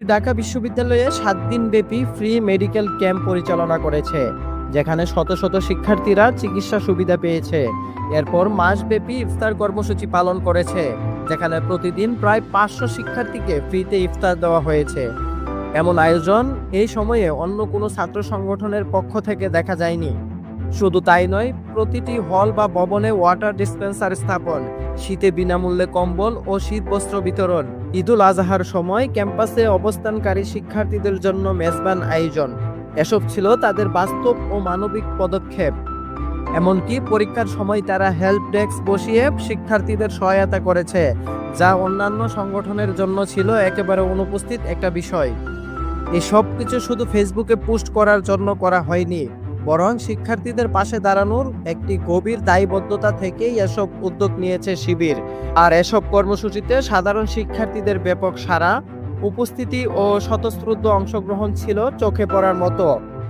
ঢাকা বিশ্ববিদ্যালয়ে সাত দিন ব্যাপী ফ্রি মেডিকেল ক্যাম্প পরিচালনা করেছে, যেখানে শত শত শিক্ষার্থীরা চিকিৎসা সুবিধা পেয়েছে। এরপর মাসব্যাপী ইফতার কর্মসূচি পালন করেছে, যেখানে প্রতিদিন প্রায় পাঁচশো শিক্ষার্থীকে ফ্রিতে ইফতার দেওয়া হয়েছে। এমন আয়োজন এই সময়ে অন্য কোনো ছাত্র সংগঠনের পক্ষ থেকে দেখা যায়নি। শুধু তাই নয়, প্রতিটি হল বা ভবনে ওয়াটার ডিসপেন্সার স্থাপন, শীতে বিনামূল্যে কম্বল ও শীত বস্ত্র বিতরণ, ঈদুল আজহার সময় ক্যাম্পাসে অবস্থানকারী শিক্ষার্থীদের জন্য মেজবান আয়োজন। এসব ছিল তাদের বাস্তব ও মানবিক পদক্ষেপ। এমনকি পরীক্ষার সময় তারা হেল্প ডেস্ক বসিয়ে শিক্ষার্থীদের সহায়তা করেছে, যা অন্যান্য সংগঠনের জন্য ছিল একেবারে অনুপস্থিত একটা বিষয়। এই সব কিছু শুধু ফেসবুকে পোস্ট করার জন্য করা হয়নি। বরং শিক্ষার্থীদের পাশে দাঁড়ানোর একটি গভীর দায়বদ্ধতা থেকেই এসব উদ্যোগ নিয়েছে শিবির। আর এসব কর্মসূচিতে সাধারণ শিক্ষার্থীদের ব্যাপক সারা উপস্থিতি ও স্বতঃস্ফূর্ত অংশগ্রহণ ছিল চোখে পড়ার মতো।